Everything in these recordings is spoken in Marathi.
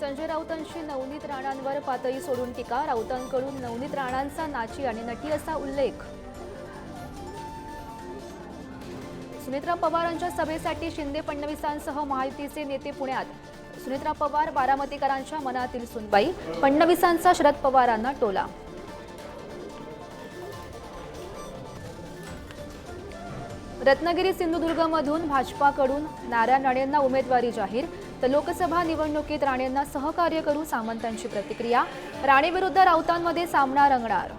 संजय राऊतांशी नवनीत राणांवर पातळी सोडून टीका. राऊतांकडून नवनीत राणांचा नाची आणि नटी असा उल्लेख. सुनेत्रा पवारांच्या सभेसाठी शिंदे फडणवीसांसह महायुतीचे नेते पुण्यात. सुनेत्रा पवार बारामतीकरांच्या मनातील सुनबाई फडणवीसांचा शरद पवारांना टोला. रत्नागिरी सिंधुदुर्गमधून भाजपाकडून नारायण राणेंना उमेदवारी जाहीर. तर लोकसभा निवडणुकीत राणेंना सहकार्य करू सामंतांची प्रतिक्रिया. राणेविरुद्ध राऊतांमध्ये सामना रंगणार.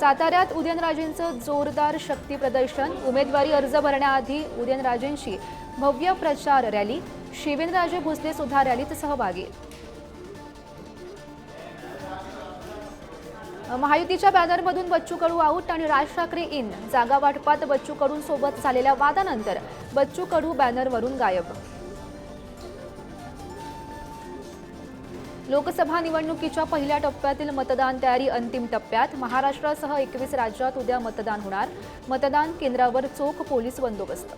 साताऱ्यात उदयनराजेंचं जोरदार शक्ती प्रदर्शन. उमेदवारी अर्ज भरण्याआधी उदयनराजेंची भव्य प्रचार रॅली. शिवेंद्रराजे भोसले सुद्धा रॅलीत सहभागी. महायुतीच्या बॅनरमधून बच्चू कडू आऊट आणि राज ठाकरे इन जागा वाटपात बच्चू कडूंसोबत झालेल्या वादानंतर बच्चू कडू बॅनरवरून गायब. लोकसभा निवडणुकीच्या पहिल्या टप्प्यातील मतदान तयारी अंतिम टप्प्यात महाराष्ट्रासह एकवीस राज्यात उद्या मतदान होणार. मतदान केंद्रावर चोख पोलीस बंदोबस्त.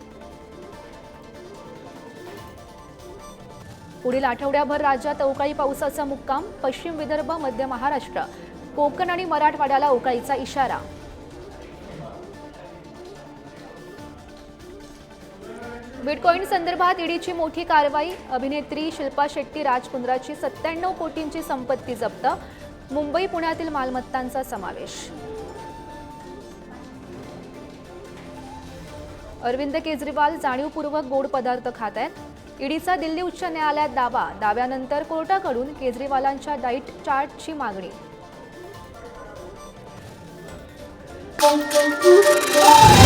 पुढील आठवड्याभर राज्यात अवकाळी पावसाचा मुक्काम पश्चिम विदर्भ मध्य महाराष्ट्र. कोकण आणि मराठवाड्याला ओकाळीचा इशारा. बिटकॉईन संदर्भात ईडीची मोठी कारवाई अभिनेत्री शिल्पा शेट्टी राजकुंद्राची सत्त्याण्णव कोटींची संपत्ती जप्त मुंबई पुण्यातील मालमत्तांचा समावेश. अरविंद केजरीवाल जाणीवपूर्वक गोड पदार्थ खात आहेत. ईडीचा दिल्ली उच्च न्यायालयात दावा दाव्यानंतर कोर्टाकडून केजरीवालांच्या डाईट चार्टची मागणी. Boom, boom, boom.